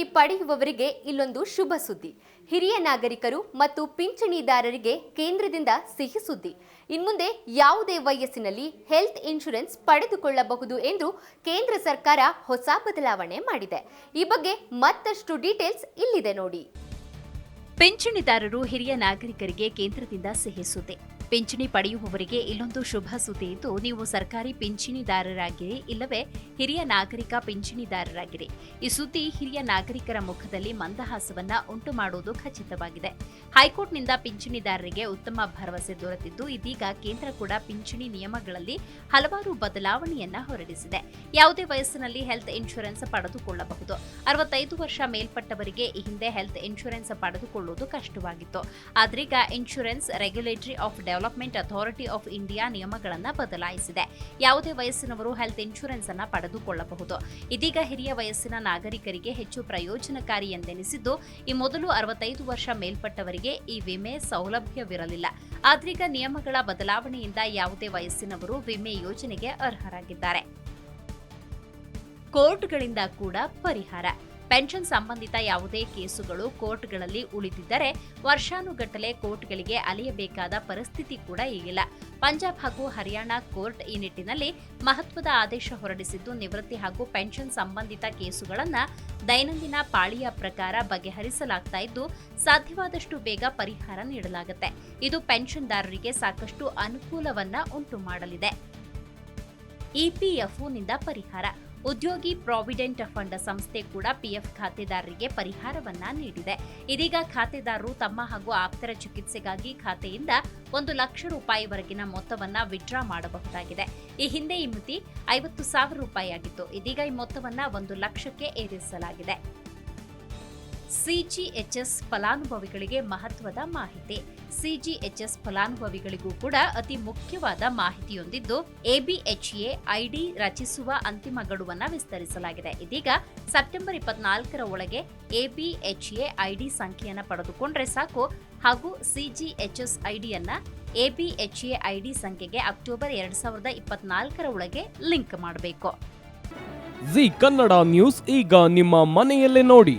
ಪಿಂಚಣಿ ಪಡೆಯುವವರಿಗೆ ಇಲ್ಲೊಂದು ಶುಭ ಸುದ್ದಿ. ಹಿರಿಯ ನಾಗರಿಕರು ಮತ್ತು ಪಿಂಚಣಿದಾರರಿಗೆ ಕೇಂದ್ರದಿಂದ ಸಿಹಿ ಸುದ್ದಿ. ಇನ್ಮುಂದೆ ಯಾವುದೇ ವಯಸ್ಸಿನಲ್ಲಿ ಹೆಲ್ತ್ ಇನ್ಶೂರೆನ್ಸ್ ಪಡೆದುಕೊಳ್ಳಬಹುದು ಎಂದು ಕೇಂದ್ರ ಸರ್ಕಾರ ಹೊಸ ಬದಲಾವಣೆ ಮಾಡಿದೆ. ಈ ಬಗ್ಗೆ ಮತ್ತಷ್ಟು ಡೀಟೇಲ್ಸ್ ಇಲ್ಲಿದೆ ನೋಡಿ. ಪಿಂಚಣಿದಾರರು ಹಿರಿಯ ನಾಗರಿಕರಿಗೆ ಕೇಂದ್ರದಿಂದ ಸಿಹಿ ಸುದ್ದಿ. ಪಿಂಚಣಿ ಪಡೆಯುವವರಿಗೆ ಇಲ್ಲೊಂದು ಶುಭ ಸುದ್ದಿ ಇದ್ದು, ನೀವು ಸರ್ಕಾರಿ ಪಿಂಚಣಿದಾರರಾಗಿರಿ ಇಲ್ಲವೇ ಹಿರಿಯ ನಾಗರಿಕ ಪಿಂಚಣಿದಾರರಾಗಿರಿ. ಈ ಸುದ್ದಿ ಹಿರಿಯ ನಾಗರಿಕರ ಮುಖದಲ್ಲಿ ಮಂದಹಾಸವನ್ನ ಉಂಟು ಮಾಡುವುದು ಖಚಿತವಾಗಿದೆ. ಹೈಕೋರ್ಟ್ನಿಂದ ಪಿಂಚಣಿದಾರರಿಗೆ ಉತ್ತಮ ಭರವಸೆ ದೊರೆತಿದ್ದು, ಇದೀಗ ಕೇಂದ್ರ ಕೂಡ ಪಿಂಚಣಿ ನಿಯಮಗಳಲ್ಲಿ ಹಲವಾರು ಬದಲಾವಣೆಯನ್ನ ಹೊರಡಿಸಿದೆ. ಯಾವುದೇ ವಯಸ್ಸಿನಲ್ಲಿ ಹೆಲ್ತ್ ಇನ್ಶೂರೆನ್ಸ್ ಪಡೆದುಕೊಳ್ಳಬಹುದು. ಅರವತ್ತೈದು ವರ್ಷ ಮೇಲ್ಪಟ್ಟವರಿಗೆ ಈ ಹಿಂದೆ ಹೆಲ್ತ್ ಇನ್ಶೂರೆನ್ಸ್ ಪಡೆದುಕೊಳ್ಳುವುದು ಕಷ್ಟವಾಗಿತ್ತು. ಆದ್ರೀಗ insurance regulatory of development authority of India ನಿಯಮಗಳನ್ನು ಬದಲಾಯಿಸಿದೆ. ಯಾವುದೇ ವಯಸ್ಸಿನವರು ಹೆಲ್ತ್ ಇನ್ಶೂರೆನ್ಸ್ ಅನ್ನು ಪಡೆದುಕೊಳ್ಳಬಹುದು. ಇದೀಗ ಹಿರಿಯ ವಯಸ್ಸಿನ ನಾಗರಿಕರಿಗೆ ಹೆಚ್ಚು ಪ್ರಯೋಜನಕಾರಿ ಎಂದೆನಿಸಿದ್ದು, ಈ ಮೊದಲು ಅರವತ್ತೈದು ವರ್ಷ ಮೇಲ್ಪಟ್ಟವರಿಗೆ ಈ ವಿಮೆ ಸೌಲಭ್ಯವಿರಲಿಲ್ಲ. ಆದ್ರೀಗ ನಿಯಮಗಳ ಬದಲಾವಣೆಯಿಂದ ಯಾವುದೇ ವಯಸ್ಸಿನವರು ವಿಮೆ ಯೋಜನೆಗೆ ಅರ್ಹರಾಗಿದ್ದಾರೆ. ಕೋರ್ಟ್ಗಳಿಂದ ಕೂಡ ಪರಿಹಾರ. ಪೆನ್ಷನ್ ಸಂಬಂಧಿತ ಯಾವುದೇ ಕೇಸುಗಳು ಕೋರ್ಟ್ಗಳಲ್ಲಿ ಉಳಿದಿದ್ದರೆ ವರ್ಷಾನುಗಟ್ಟಲೆ ಕೋರ್ಟ್ಗಳಿಗೆ ಅಲೆಯಬೇಕಾದ ಪರಿಸ್ಥಿತಿ ಕೂಡ ಈಗಿಲ್ಲ. ಪಂಜಾಬ್ ಹಾಗೂ ಹರಿಯಾಣ ಕೋರ್ಟ್ ಈ ನಿಟ್ಟಿನಲ್ಲಿ ಮಹತ್ವದ ಆದೇಶ ಹೊರಡಿಸಿದ್ದು, ನಿವೃತ್ತಿ ಹಾಗೂ ಪೆನ್ಷನ್ ಸಂಬಂಧಿತ ಕೇಸುಗಳನ್ನು ದೈನಂದಿನ ಪಾಳಿಯ ಪ್ರಕಾರ ಬಗೆಹರಿಸಲಾಗ್ತಾ ಇದ್ದು, ಸಾಧ್ಯವಾದಷ್ಟು ಬೇಗ ಪರಿಹಾರ ನೀಡಲಾಗುತ್ತೆ. ಇದು ಪೆನ್ಷನ್ದಾರರಿಗೆ ಸಾಕಷ್ಟು ಅನುಕೂಲವನ್ನ ಉಂಟು ಮಾಡಲಿದೆ ಇಪಿಎಫ್ಒನಿಂದ ಪರಿಹಾರ. ಉದ್ಯೋಗಿ ಪ್ರಾವಿಡೆಂಟ್ ಫಂಡ್ ಸಂಸ್ಥೆ ಕೂಡ ಪಿಎಫ್ ಖಾತೆದಾರರಿಗೆ ಪರಿಹಾರವನ್ನ ನೀಡಿದೆ. ಇದೀಗ ಖಾತೆದಾರರು ತಮ್ಮ ಹಾಗೂ ಆಪ್ತರ ಚಿಕಿತ್ಸೆಗಾಗಿ ಖಾತೆಯಿಂದ ಒಂದು ಲಕ್ಷ ರೂಪಾಯಿವರೆಗಿನ ಮೊತ್ತವನ್ನ ವಿಡ್ರಾ ಮಾಡಬಹುದಾಗಿದೆ. ಈ ಹಿಂದೆ ಈ ಮಿತಿ ಐವತ್ತು ಸಾವಿರ ರೂಪಾಯಿ ಆಗಿತ್ತು ಇದೀಗ ಈ ಮೊತ್ತವನ್ನ ಒಂದು ಲಕ್ಷಕ್ಕೆ ಏರಿಸಲಾಗಿದೆ. ಸಿಜಿಎಚ್ಎಸ್ ಫಲಾನುಭವಿಗಳಿಗೆ ಮಹತ್ವದ ಮಾಹಿತಿ. ಸಿಜಿಎಚ್ಎಸ್ ಫಲಾನುಭವಿಗಳಿಗೂ ಕೂಡ ಅತಿ ಮುಖ್ಯವಾದ ಮಾಹಿತಿಯೊಂದಿದ್ದು, ಎಬಿಎಚ್ಎ ಐಡಿ ರಚಿಸುವ ಅಂತಿಮ ಗಡುವನ್ನು ವಿಸ್ತರಿಸಲಾಗಿದೆ. ಇದೀಗ ಸೆಪ್ಟೆಂಬರ್ ಇಪ್ಪತ್ನಾಲ್ಕರ ಒಳಗೆ ಎಬಿಎಚ್ಎ ಐಡಿ ಸಂಖ್ಯೆಯನ್ನು ಪಡೆದುಕೊಂಡ್ರೆ ಸಾಕು. ಹಾಗೂ ಸಿಜಿಎಚ್ಎಸ್ ಐಡಿಯನ್ನ ಎಬಿಎಚ್ಎ ಐಡಿ ಸಂಖ್ಯೆಗೆ ಅಕ್ಟೋಬರ್ ಎರಡ್ ಸಾವಿರದ ಇಪ್ಪತ್ನಾಲ್ಕರ ಒಳಗೆ ಲಿಂಕ್ ಮಾಡಬೇಕು. ಜಿ ಕನ್ನಡ ನ್ಯೂಸ್, ಈಗ ನಿಮ್ಮ ಮನೆಯಲ್ಲೇ ನೋಡಿ.